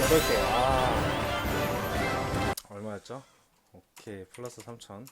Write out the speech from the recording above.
8개. 아. 얼마였죠? 오케이. 플러스 3,000.